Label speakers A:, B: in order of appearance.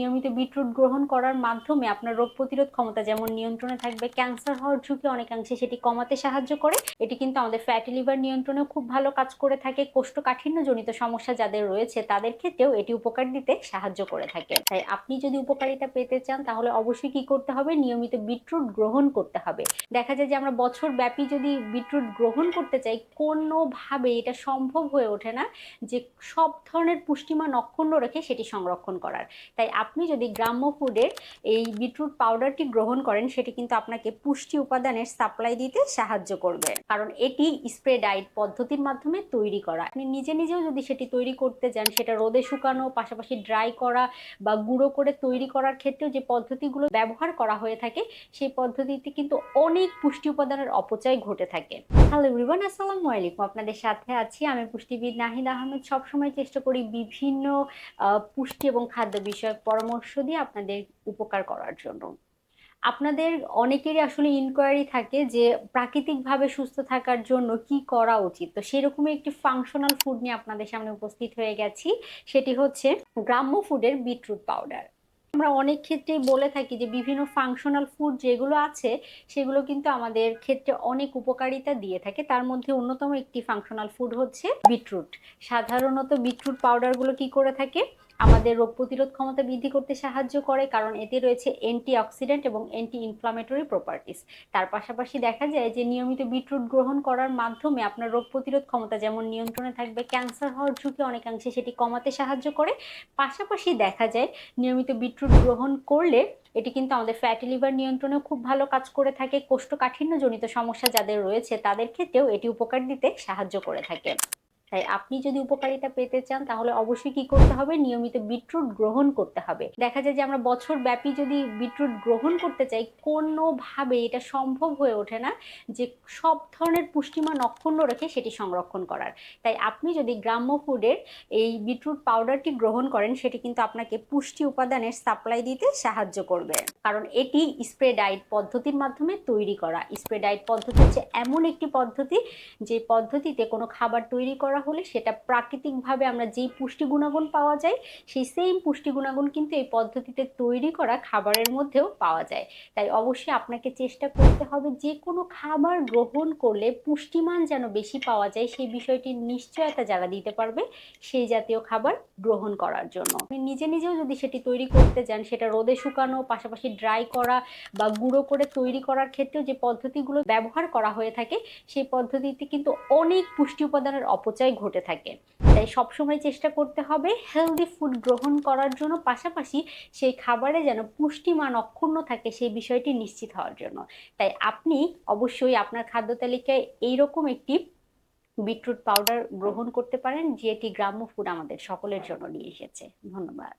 A: নিয়মিত বিটরুট গ্রহণ করার মাধ্যমে আপনার রোগ প্রতিরোধ ক্ষমতা যেমন নিয়ন্ত্রণে থাকবে, ক্যান্সার হওয়ার ঝুঁকি অনেকাংশে সেটি কমাতে সাহায্য করে। এটি কিন্তু আমাদের ফ্যাটি লিভার নিয়ন্ত্রণেও খুব ভালো কাজ করে থাকে। কোষ্ঠকাঠিন্যজনিত সমস্যা যাদের রয়েছে, তাদের ক্ষেত্রেও এটি উপকার দিতে সাহায্য করে থাকে। তাই আপনি যদি উপকারিতা পেতে চান, তাহলে অবশ্যই কি করতে হবে? নিয়মিত বিটরুট গ্রহণ করতে হবে। দেখা যায় যে আমরা বছর ব্যাপী যদি বিটরুট গ্রহণ করতে চাই, কোনোভাবে এটা সম্ভব হয়ে ওঠে না যে সব ধরনের পুষ্টিমান অক্ষুণ্ণ রেখে সেটি সংরক্ষণ করার। তাই আপনি যদি গ্রাম্য ফুডের এই বিটরুট পাউডারটি গ্রহণ করেন, সেটি কিন্তু আপনাকে পুষ্টি উপাদানের সাপ্লাই দিতে সাহায্য করবে। কারণ এটি স্প্রে ডায়েট পদ্ধতির মাধ্যমে তৈরি করা। আপনি নিজে নিজেও যদি সেটি তৈরি করতে যান, সেটা রোদে শুকানো, পাশাপাশি ড্রাই করা বা গুঁড়ো করে তৈরি করার ক্ষেত্রেও যে পদ্ধতিগুলো ব্যবহার করা হয়ে থাকে, সেই পদ্ধতিতে কিন্তু অনেক পুষ্টি উপাদানের অপচয় ঘটে থাকে। হ্যালো এভরিওয়ান আসসালামু আলাইকুম। আপনাদের সাথে আছি আমি পুষ্টিবিদ নাহিদ আহমেদ। সবসময় চেষ্টা করি বিভিন্ন পুষ্টি এবং খাদ্য বিষয়ক পরামর্শ দিয়ে আপনাদের উপকার করার জন্য। আপনাদের অনেকেরই আসলে ইনকোয়ারি থাকে যে প্রাকৃতিকভাবে সুস্থ থাকার জন্য কি করা উচিত? তো সেরকমই একটি ফাংশনাল ফুড নিয়ে আপনাদের সামনে উপস্থিত হয়ে গেছি। সেটি হচ্ছে গ্রাম্য ফুডের বিটরুট পাউডার আমরা অনেক ক্ষেত্রেই বলে থাকি যে বিভিন্ন ফাংশনাল ফুড যেগুলো আছে, সেগুলো কিন্তু আমাদের ক্ষেত্রে অনেক উপকারিতা দিয়ে থাকে। তার মধ্যে অন্যতম একটি ফাংশনাল ফুড হচ্ছে বিটরুট সাধারণত বিটরুট পাউডারগুলো কি করে থাকে? আমাদের রোগ প্রতিরোধ ক্ষমতা বৃদ্ধি করতে সাহায্য করে, কারণ এতে রয়েছে অ্যান্টি অক্সিডেন্ট এবং অ্যান্টি ইনফ্লামেটরি প্রপার্টিস তার পাশাপাশি দেখা যায় যে, নিয়মিত বিটরুট গ্রহণ করার মাধ্যমে আপনার রোগ প্রতিরোধ ক্ষমতা যেমন নিয়ন্ত্রণে থাকবে, ক্যান্সার হওয়ার ঝুঁকি অনেকাংশে সেটি কমাতে সাহায্য করে। পাশাপাশি দেখা যায়, নিয়মিত বিটরুট গ্রহণ করলে এটি কিন্তু আমাদের ফ্যাটি লিভার নিয়ন্ত্রণেও খুব ভালো কাজ করে থাকে। কোষ্ঠকাঠিন্যজনিত সমস্যা যাদের রয়েছে, তাদের ক্ষেত্রেও এটি উপকার দিতে সাহায্য করে থাকে। তাই আপনি যদি উপকারিতা পেতে চান, তাহলে অবশ্যই কি করতে হবে? নিয়মিত বিটরুট গ্রহণ করতে হবে। দেখা যায় যে আমরা বছর ব্যাপী যদি বিটরুট গ্রহণ করতে চাই, কোনোভাবে এটা সম্ভব হয়ে ওঠে না যে সব ধরনের পুষ্টিমান অক্ষুণ্ণ রেখে সেটি সংরক্ষণ করার। তাই আপনি যদি গ্রাম্য ফুডের এই বিটরুট পাউডারটি গ্রহণ করেন, সেটি কিন্তু আপনাকে পুষ্টি উপাদানের সাপ্লাই দিতে সাহায্য করবে। কারণ এটি স্প্রে ডায়েট পদ্ধতির মাধ্যমে তৈরি করা। স্প্রে ডায়েট পদ্ধতি হচ্ছে এমন একটি পদ্ধতি যে পদ্ধতিতে কোনো খাবার তৈরি করা হলে সেটা প্রাকৃতিকভাবে আমরা যেই পুষ্টি গুণাগুণ পাওয়া যায়, সেই সেম পুষ্টি গুণাগুণ কিন্তু এই পদ্ধতিতে তৈরি করা খাবারের মধ্যেও পাওয়া যায়। তাই অবশ্যই আপনাকে চেষ্টা করতে হবে যে কোনো খাবার গ্রহণ করলে পুষ্টিমান যেন বেশি পাওয়া যায়, সেই বিষয়টির নিশ্চয়তা যারা দিতে পারবে সেই জাতীয় খাবার গ্রহণ করার জন্য। আপনি নিজে নিজেও যদি সেটি তৈরি করতে যান, সেটা রোদে শুকানো, পাশাপাশি ড্রাই করা বা গুঁড়ো করে তৈরি করার ক্ষেত্রেও যে পদ্ধতিগুলো ব্যবহার করা হয়ে থাকে, সেই পদ্ধতিতে কিন্তু অনেক পুষ্টি উপাদানের অপচয় ঘটে থাকে। তাই সবসময় চেষ্টা করতে হবে হেলদি ফুড গ্রহণ করার জন্য, পাশাপাশি সেই খাবারে যেন পুষ্টিমান অক্ষুণ্ণ থাকে সেই বিষয়টি নিশ্চিত হওয়ার জন্য। তাই আপনি অবশ্যই আপনার খাদ্য তালিকায় এইরকম একটি বিটরুট পাউডার গ্রহণ করতে পারেন, যেটি গ্রাম্য ফুড আমাদের সকলের জন্য নিয়ে এসেছে। ধন্যবাদ।